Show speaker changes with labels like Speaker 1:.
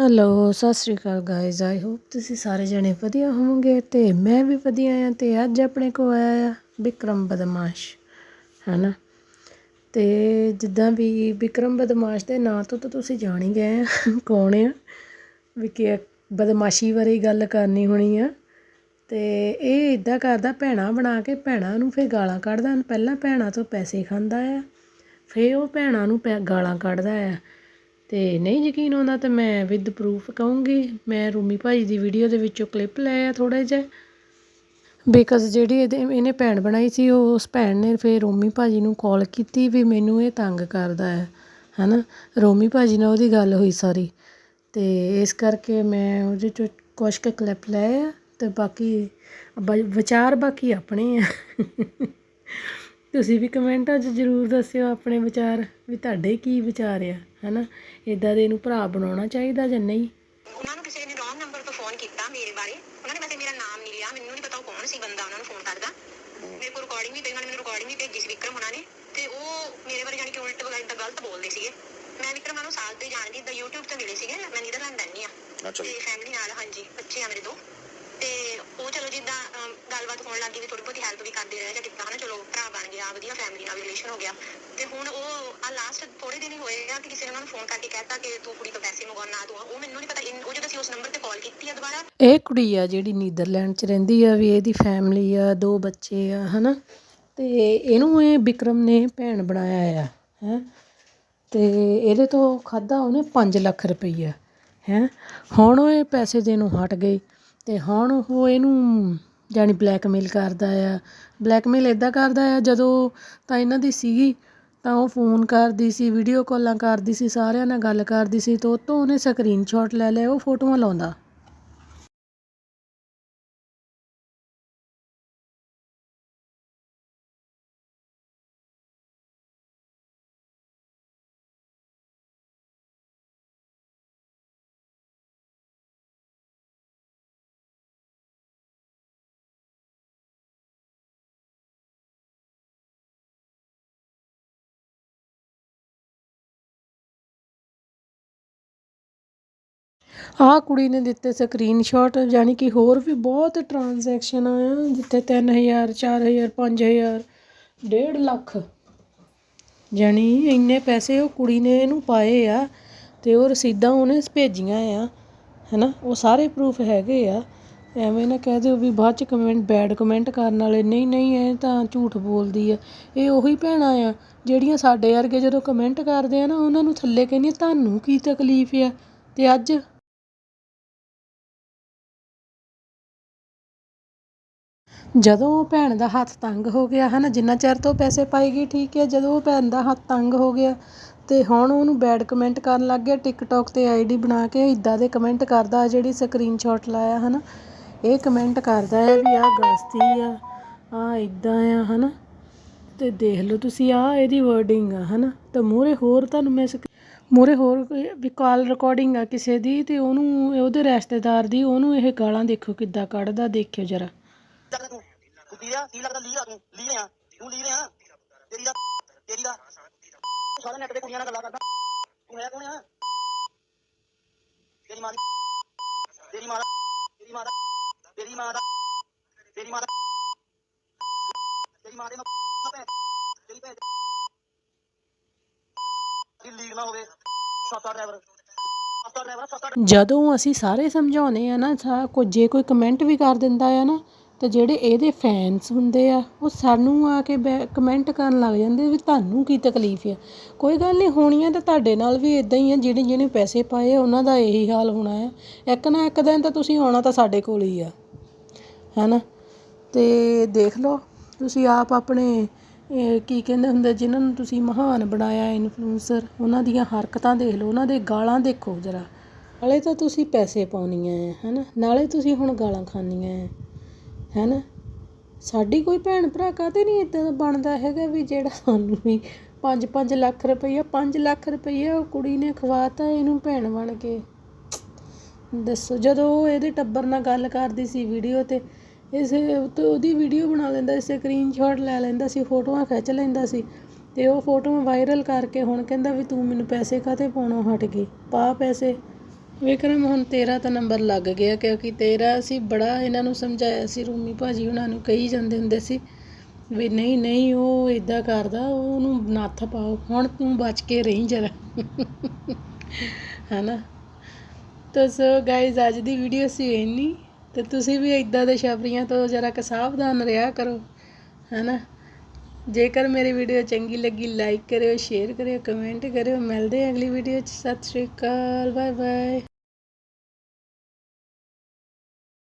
Speaker 1: Hello, ਸਤਿ ਸ਼੍ਰੀ ਅਕਾਲ guys I hope ਤੁਸੀਂ ਸਾਰੇ ਜਣੇ ਵਧੀਆ ਹੋਵੋਗੇ ਤੇ ਮੈਂ ਵੀ ਵਧੀਆ ਆ ਤੇ ਅੱਜ ਆਪਣੇ ਕੋ ਆਇਆ ਆ ਵਿਕਰਮ ਬਦਮਾਸ਼, ਹੈਨਾ? ਤੇ ਜਿੱਦਾਂ ਵੀ ਵਿਕਰਮ ਬਦਮਾਸ਼ ਦੇ ਨਾਂ ਤੋਂ ਤਾਂ ਤੁਸੀਂ ਜਾਣ ਹੀ ਗਏ ਆ, ਕੌਣ ਆ? ਵੀ ਕਿ ਬਦਮਾਸ਼ੀ ਬਾਰੇ ਗੱਲ ਕਰਨੀ ਹੋਣੀ ਆ। ਤੇ ਇਹ ਇਦਾਂ ਕਰਦਾ, ਭੈਣਾ ਬਣਾ ਕੇ ਭੈਣਾ ਨੂੰ ਫਿਰ ਗਾਲਾਂ ਕੱਢਦਾ, ਪਹਿਲਾਂ ਭੈਣਾ ਤੋਂ ਪੈਸੇ ਖਾਂਦਾ ਆ, ਫਿਰ ਉਹ ਭੈਣਾ ਨੂੰ ਪੈ, ਗਾਲਾਂ ਕੱਢਦਾ ਆ। ਤੇ ਨਹੀਂ ਯਕੀਨ ਆਉਂਦਾ ਤਾਂ ਮੈਂ ਵਿਦ ਪ੍ਰੂਫ ਕਹੂੰਗੀ। ਮੈਂ ਰੂਮੀ ਭਾਈ ਦੀ ਵੀਡੀਓ ਦੇ ਵਿੱਚੋਂ ਕਲਿੱਪ ਲਏ ਆ ਥੋੜੇ ਜਿਹੇ। ਬਿਕਾਜ਼ ਜਿਹੜੀ ਇਹਦੇ, ਇਹਨੇ ਭੈਣ ਬਣਾਈ ਸੀ, ਉਹ ਉਸ ਭੈਣ ਨੇ ਫਿਰ ਰੋਮੀ ਭਾਜੀ ਨੂੰ ਕਾਲ ਕੀਤੀ ਵੀ ਮੈਨੂੰ ਇਹ ਤੰਗ ਕਰਦਾ ਹੈ, ਹਨਾ? ਰੋਮੀ ਭਾਜੀ ਨਾਲ ਉਹਦੀ ਗੱਲ ਹੋਈ ਸਾਰੀ। ਤੇ ਇਸ ਕਰਕੇ ਮੈਂ ਉਹਦੇ ਚੋਂ ਕੁਛ ਕੁ ਕਲਿੱਪ ਲਏ ਆ ਤੇ ਬਾਕੀ ਬ- ਵਿਚਾਰ ਬਾਕੀ ਆਪਣੇ ਆ। ਤੁਸੀਂ ਵੀ ਕਮੈਂਟਾਂ 'ਚ ਜ਼ਰੂਰ ਦੱਸਿਓ ਆਪਣੇ ਵਿਚਾਰ ਵੀ ਤੁਹਾਡੇ ਕੀ ਵਿਚਾਰ ਆ ਹਨਾ? ਇਦਾਂ ਦੇ ਇਹਨੂੰ ਭਰਾ ਬਣਾਉਣਾ ਚਾਹੀਦਾ ਜਾਂ ਨਹੀਂ?
Speaker 2: ਉਹਨਾਂ ਨੂੰ ਕਿਸੇ ਨੇ ਰੋਂਗ ਨੰਬਰ ਤੋਂ ਫੋਨ ਕੀਤਾ ਮੇਰੇ ਬਾਰੇ। ਉਹਨਾਂ ਨੇ ਵੈਸੇ ਮੇਰਾ ਨਾਮ ਨਹੀਂ ਲਿਆ ਮੈਨੂੰ ਨਹੀਂ ਪਤਾ ਉਹ ਕੌਣ ਸੀ ਬੰਦਾ ਉਹਨਾਂ ਨੂੰ ਫੋਨ ਕਰਦਾ। ਮੇਰੇ ਕੋਲ ਰਿਕਾਰਡਿੰਗ ਵੀ ਪਈ ਉਹਨਾਂ ਨੇ ਮੈਨੂੰ ਰਿਕਾਰਡਿੰਗ ਵੀ ਭੇਜੀ ਸੀ ਵਿਕਰਮ ਉਹਨਾਂ ਨੇ। ਤੇ ਉਹ ਮੇਰੇ ਬਾਰੇ ਜਾਣੀ ਕਿ ਉਲਟ ਵਗੈਰਾ ਗਲਤ ਬੋਲਦੇ ਸੀਗੇ। ਮੈਂ ਵਿਕਰਮ ਨੂੰ ਸਾਲ ਤੋਂ ਹੀ ਜਾਣਦੀ ਤਾਂ YouTube ਤੇ ਮਿਲੇ ਸੀਗੇ ਮੈਂ ਨੀਦਰਲੈਂਡ ਰਹਿੰਦੀ ਆ
Speaker 3: ਅੱਛਾ
Speaker 2: ਤੇ
Speaker 3: ਜੀ
Speaker 2: ਫੈਮਿਲੀ ਨਾਲ ਹਾਂਜੀ ਬੱਚੇ ਆ ਮੇਰੇ ਦੋ। ਤੇ ਉਹ ਚਲੋ ਜਿੱਦਾਂ ਅਮ, ਗੱਲਬਾਤ ਹੋਣ ਲੱਗੀ ਵੀ ਥੋੜੀ ਬਹੁਤੀ ਹੈਲਪ ਵੀ ਕਰਦੇ ਰਹੇ ਜਾਂ ਕਿੱਦਾਂ ਹਨਾ ਚਲੋ ਭਰਾ ਬਣ ਗਿਆ ਵਧੀਆ ਫੈਮਿਲੀ ਨਾਲ ਰਿਲੇਸ਼ਨ ਹੋ ਗਿਆ। ਤੇ ਹੁਣ ਉਹ ਆ ਲਾਸਟ ਥੋੜੇ ਦਿਨ ਹੀ ਹੋਏ ਆ ਕਿ ਕਿਸੇ ਨੇ ਉਹਨਾਂ ਨੂੰ ਫੋਨ ਕਰਕੇ ਕਹਿਤਾ ਕਿ ਤੂੰ ਕੁੜੀ ਤੋਂ ਪੈਸੇ ਮੰਗਵਾਉਣਾ ਤੂੰ ਉਹ ਮੈਨੂੰ ਨਹੀਂ ਪਤਾ ਇਨ- ਉਹ ਜਦੋਂ ਅਸੀਂ ਉਸ ਨੰਬਰ ਤੇ ਕਾਲ ਕੀਤੀ ਆ ਦੁਬਾਰਾ।
Speaker 1: ਇਹ ਕੁੜੀ ਆ ਜਿਹੜੀ ਨੀਦਰਲੈਂਡ 'ਚ ਰਹਿੰਦੀ ਆ ਵੀ ਇਹਦੀ ਫੈਮਿਲੀ ਆ ਦੋ ਬੱਚੇ ਆ ਹਨਾ। ਤੇ ਇਹਨੂੰ ਇਹ ਵਿਕਰਮ ਨੇ ਭੈਣ ਬਣਾਇਆ ਆ ਹੈ। ਤੇ ਇਹਦੇ ਤੋਂ ਖਾਦਾ ਉਹਨੇ 5 ਲੱਖ ਰੁਪਈਆ ਹੈ। ਹੁਣ ਉਹ ਇਹ ਪੈਸੇ ਦੇਣੋਂ ਹਟ ਗਈ ਅਤੇ ਹੁਣ ਉਹ ਇਹਨੂੰ ਜਾਣੀ ਬਲੈਕਮੇਲ ਕਰਦਾ ਆ। ਬਲੈਕਮੇਲ ਇੱਦਾਂ ਕਰਦਾ ਆ, ਜਦੋਂ ਤਾਂ ਇਹਨਾਂ ਦੀ ਸੀਗੀ, ਤਾਂ ਉਹ ਫੋਨ ਕਰਦੀ ਸੀ ਵੀਡੀਓ ਕਾਲਾਂ ਕਰਦੀ ਸੀ, ਸਾਰਿਆਂ ਨਾਲ ਗੱਲ ਕਰਦੀ ਸੀ, ਤੇ ਉਹ ਤੋਂ ਉਹਨੇ ਸਕਰੀਨਸ਼ੋਟ ਲੈ ਲਿਆ, ਉਹ ਫੋਟੋਆਂ ਲਾਉਂਦਾ। ਆਹ ਕੁੜੀ ਨੇ ਦਿੱਤੇ ਸਕਰੀਨਸ਼ਾਟ ਜਾਣੀ ਕਿ ਹੋਰ ਵੀ ਬਹੁਤ ਟ੍ਰਾਂਜੈਕਸ਼ਨ ਆ, ਜਿੱਥੇ 3000 4000 5000 ਡੇਢ ਲੱਖ। ਜਾਣੀ ਇੰਨੇ ਪੈਸੇ ਉਹ ਕੁੜੀ ਨੇ ਇਹਨੂੰ ਪਾਏ ਆ ਤੇ ਉਹ ਰਸੀਦਾਂ ਉਹਨੇ ਭੇਜੀਆਂ ਆ, ਹੈਨਾ? ਉਹ ਸਾਰੇ ਪ੍ਰੂਫ ਹੈਗੇ ਆ। ਐਵੇਂ ਨਾ ਕਹਿ ਦਿਓ ਵੀ ਬਾਅਦ ਚ ਕਮੈਂਟ ਬੈਡ ਕਮੈਂਟ ਕਰਨ ਵਾਲੇ, ਨਹੀਂ ਨਹੀਂ, ਇਹ ਤਾਂ ਝੂਠ ਬੋਲਦੀ ਆ। ਇਹ ਉਹੀ ਭੈਣਾਂ ਆ ਜਿਹੜੀਆਂ ਸਾਡੇ ਵਰਗੇ ਜਦੋਂ ਕਮੈਂਟ ਕਰਦੇ ਆ ਨਾ, ਉਹਨਾਂ ਨੂੰ ਥੱਲੇ ਕਹਿੰਦੀਆਂ, ਤੁਹਾਨੂੰ ਕੀ ਤਕਲੀਫ ਆ? ਤੇ ਅੱਜ ਜਦੋਂ ਉਹ ਭੈਣ ਦਾ ਹੱਥ ਤੰਗ ਹੋ ਗਿਆ ਹੈ ਨਾ ਜਿੰਨਾ ਚਿਰ ਤੋਂ ਪੈਸੇ ਪਾਏਗੀ ਠੀਕ ਹੈ, ਜਦੋਂ ਉਹ ਭੈਣ ਦਾ ਹੱਥ ਤੰਗ ਹੋ ਗਿਆ ਅਤੇ ਹੁਣ ਉਹਨੂੰ ਬੈਡ ਕਮੈਂਟ ਕਰਨ ਲੱਗ ਗਿਆ ਟਿਕਟੋਕ ਤੇ ਆਈ ਡੀ ਬਣਾ ਕੇ ਇੱਦਾਂ ਦੇ ਕਮੈਂਟ ਕਰਦਾ ਜਿਹੜੀ ਸਕਰੀਨਸ਼ਾਟ ਲਾਇਆ ਹੈ ਨਾ ਇਹ ਕਮੈਂਟ ਕਰਦਾ ਹੈ ਵੀ ਆਹ ਗਲਤੀ ਆ, ਆਹ ਇੱਦਾਂ ਆ ਹੈ ਨਾ ਅਤੇ ਦੇਖ ਲਓ ਤੁਸੀਂ ਆਹ ਇਹਦੀ ਵਰਡਿੰਗ ਆ ਹੈ ਨਾ ਤਾਂ ਮੂਹਰੇ ਹੋਰ ਤੁਹਾਨੂੰ ਮੈਂ ਮੂਹਰੇ ਹੋਰ ਵੀ ਕਾਲ ਰਿਕਾਰਡਿੰਗ ਆ ਕਿਸੇ ਦੀ ਤੇ ਉਹਨੂੰ, ਉਹਦੇ ਰਿਸ਼ਤੇਦਾਰ ਦੀ, ਉਹਨੂੰ ਇਹ ਗਾਲਾਂ ਦੇਖੋ ਕਿੱਦਾਂ ਕੱਢਦਾ, ਦੇਖਿਓ ਜਰਾ।
Speaker 3: ਲੱਗਦਾ ਤੂੰ ਤੂੰ ਲੱਗਦਾ ਲੀ ਆ, ਤੂੰ ਲੀ ਰਿਆ ਤੂੰ ਲੀ ਰਿਆ ਤੇਰੀ ਦਾ ਤੇਰੀ ਦਾ ਤੂੰ ਨੈਟ ਤੇ ਕੁੜੀਆਂ ਨਾਲ ਗੱਲਾਂ ਕਰਦਾ। ਤੂੰ ਹੈ ਕੌਣ ਆ? ਤੇਰੀ ਮਾਂ ਦੀ, ਤੇਰੀ ਮਾਂ ਦਾ, ਤੇਰੀ ਮਾਂ ਦਾ, ਤੇਰੀ ਮਾਂ ਦਾ, ਤੇਰੀ ਮਾਂ ਦਾ। ਤੇਰੀ ਮਾਂ ਦੇ ਮਾਂ ਤੇਰੀ ਭੈਣ ਦੀ। ਲੀਕ ਨਾ ਹੋਵੇ, ਸੱਤਾ ਡਰਾਈਵਰ
Speaker 1: ਜਦੋਂ ਅਸੀਂ ਸਾਰੇ ਸਮਝਾਉਂਦੇ ਆ ਨਾ, ਸਾ ਕੋਈ ਜੇ ਕੋਈ ਕਮੈਂਟ ਵੀ ਕਰ ਦਿੰਦਾ ਆ ਨਾ ਅਤੇ ਜਿਹੜੇ ਇਹਦੇ ਫੈਨਸ ਹੁੰਦੇ ਆ, ਉਹ ਸਾਨੂੰ ਆ ਕੇ ਬੈ ਕਮੈਂਟ ਕਰਨ ਲੱਗ ਜਾਂਦੇ ਵੀ ਤੁਹਾਨੂੰ ਕੀ ਤਕਲੀਫ ਆ। ਕੋਈ ਗੱਲ ਨਹੀਂ, ਹੋਣੀ ਆ ਤਾਂ ਤੁਹਾਡੇ ਨਾਲ ਵੀ ਇੱਦਾਂ ਹੀ ਆ, ਜਿਹੜੇ ਜਿਹਨੇ ਪੈਸੇ ਪਾਏ ਆ, ਉਹਨਾਂ ਦਾ ਇਹੀ ਹਾਲ ਹੋਣਾ ਆ। ਇੱਕ ਨਾ ਇੱਕ ਦਿਨ ਤਾਂ ਤੁਸੀਂ ਆਉਣਾ ਤਾਂ ਸਾਡੇ ਕੋਲ ਹੀ ਆ। ਹੈ ਨਾ ਅਤੇ ਦੇਖ ਲਓ, ਤੁਸੀਂ ਆਪ ਆਪਣੇ ਕੀ ਕਹਿੰਦੇ ਹੁੰਦੇ, ਜਿਨ੍ਹਾਂ ਨੂੰ ਤੁਸੀਂ ਮਹਾਨ ਬਣਾਇਆ ਇਨਫਲੂਐਂਸਰ ਉਹਨਾਂ ਦੀਆਂ ਹਰਕਤਾਂ ਦੇਖ ਲਓ, ਉਹਨਾਂ ਦੇ ਗਾਲਾਂ ਦੇਖੋ ਜਰਾ। ਨਾਲੇ ਤਾਂ ਤੁਸੀਂ ਪੈਸੇ ਪਾਉਣੀਆਂ ਹੈ ਹੈ ਨਾ ਨਾਲੇ ਤੁਸੀਂ ਹੁਣ ਗਾਲਾਂ ਖਾਣੀਆਂ ਹੈ ਹੈਨਾ? ਸਾਡੀ ਕੋਈ ਭੈਣ ਭਰਾ ਕਾਹਤੇ ਨਹੀਂ ਇਦਾਂ ਦਾ ਬਣਦਾ ਹੈਗਾ ਵੀ ਜਿਹੜਾ ਸਾਨੂੰ ਵੀ 5-5 ਲੱਖ ਰੁਪਈਆ 5 ਲੱਖ ਰੁਪਈਆ ਉਹ ਕੁੜੀ ਨੇ ਖਵਾਤਾ ਇਹਨੂੰ ਭੈਣ ਬਣ ਕੇ। ਦੱਸੋ, ਜਦੋਂ ਉਹ ਇਹਦੇ ਟੱਬਰ ਨਾਲ ਗੱਲ ਕਰਦੀ ਸੀ ਵੀਡੀਓ ਤੇ, ਇਸੇ ਉੱਤੇ ਉਹਦੀ ਵੀਡੀਓ ਬਣਾ ਲੈਂਦਾ ਸੀ ਸਕਰੀਨਸ਼ਾਟ ਲੈ ਲੈਂਦਾ ਸੀ, ਫੋਟੋਆਂ ਖਿੱਚ ਲੈਂਦਾ ਸੀ ਤੇ ਉਹ ਫੋਟੋਆਂ ਵਾਇਰਲ ਕਰਕੇ ਹੁਣ ਕਹਿੰਦਾ ਵੀ ਤੂੰ ਮੈਨੂੰ ਪੈਸੇ ਕਾਹਤੇ ਪਾਉਣੋਂ ਹਟ ਗਈ? ਪਾ ਪੈਸੇ। ਵਿਕਰਮ ਹੁਣ ਤੇਰਾ ਤਾਂ ਨੰਬਰ ਲੱਗ ਗਿਆ ਕਿਉਂਕਿ ਤੇਰਾ ਅਸੀਂ ਬੜਾ ਇਹਨਾਂ ਨੂੰ ਸਮਝਾਇਆ ਸੀ, ਰੂਮੀ ਭਾਜੀ ਉਹਨਾਂ ਨੂੰ ਕਹੀ ਜਾਂਦੇ ਹੁੰਦੇ ਸੀ ਵੀ ਨਹੀਂ ਨਹੀਂ ਉਹ ਇਦਾਂ ਕਰਦਾ, ਉਹਨੂੰ ਨੱਥ ਪਾਓ, ਹੁਣ ਤੂੰ ਬਚ ਕੇ ਰਹੀਂ ਜਰਾ। ਹੈਨਾ? ਤਾਂ ਸੋ ਗਾਇਜ਼ ਅੱਜ ਦੀ ਵੀਡੀਓ ਸੀ ਇੰਨੀ, ਤੇ ਤੁਸੀਂ ਵੀ ਇਦਾਂ ਦੇ ਸ਼ਬਰੀਆਂ ਤੋਂ ਜਰਾ ਕ ਸਾਵਧਾਨ ਰਿਹਾ ਕਰੋ, ਹੈਨਾ? ਜੇਕਰ ਮੇਰੀ ਵੀਡੀਓ ਚੰਗੀ ਲੱਗੀ ਲਾਈਕ ਕਰਿਓ ਸ਼ੇਅਰ ਕਰਿਓ ਕਮੈਂਟ ਕਰਿਓ। ਮਿਲਦੇ ਹਾਂ ਅਗਲੀ ਵੀਡੀਓ 'ਚ। ਸਤਿ ਸ਼੍ਰੀ ਅਕਾਲ। Bye bye